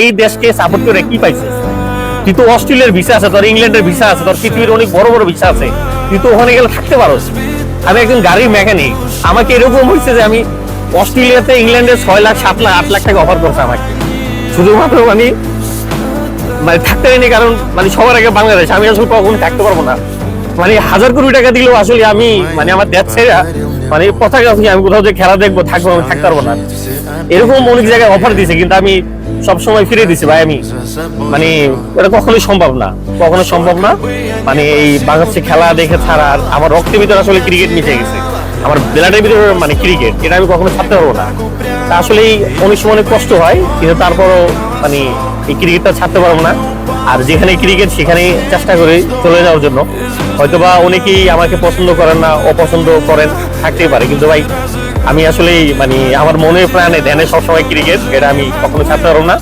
এই দেশকে সাপোর্ট করে কি পাইছিস তুই তো অস্ট্রেলিয়ার ভিসা আছে, তোর ইংল্যান্ডের ভিসা আছে, তোর পৃথিবীর অনেক বড় বড় ভিসা আছে। তুই তো ওখানে গেলে থাকতে পারোস। আমি একজন গাড়ির মেকানিক। আমাকে এরকম হয়েছে যে আমি অস্ট্রেলিয়াতে ইংল্যান্ডে ছয় লাখ, সাত লাখ, আট লাখ টাকা অফার করছে আমাকে। শুধুমাত্র মানে মানে থাকতে পারিনি, কারণ মানে সবার আগে বাংলাদেশ। আমি আসলে কখনো থাকতে পারব না। মানে হাজার কোটি টাকা দিলেও আসলে আমি মানে আমার দেশ ছেড়ে মানে গেছে আমি কোথাও যে খেলা দেখব, থাকব, আমি থাকতে পারব না। এরকম অনেক জায়গায় অফার দিছে, কিন্তু আমি সব সময় ফিরে দিছি ভাই আমি। মানে এটা কখনোই সম্ভব না, কখনো সম্ভব না। মানে এই বাংলাদেশে খেলা দেখে ছাড়া আমার রক্তের ভিতরে আসলে ক্রিকেট মিশে গেছে। আমার ব্লাডের ভিতরে মানে ক্রিকেট এটা আমি কখনো ছাড়তে পারব না। তা আসলেই অনেক সময় অনেক কষ্ট হয়, কিন্তু তারপরও মানে এই ক্রিকেটটা ছাড়তে পারব না। আর যেখানে ক্রিকেট সেখানে চেষ্টা করি চলে যাওয়ার জন্য। হয়তোবা অনেকেই আমাকে পছন্দ করেন না, অপছন্দ করেন, থাকতেই পারে। কিন্তু ভাই আমি আসলেই মানে আমার মনে প্রাণে ধ্যানে সবসময় ক্রিকেট এটা আমি কখনো ছাড়তে পারব না।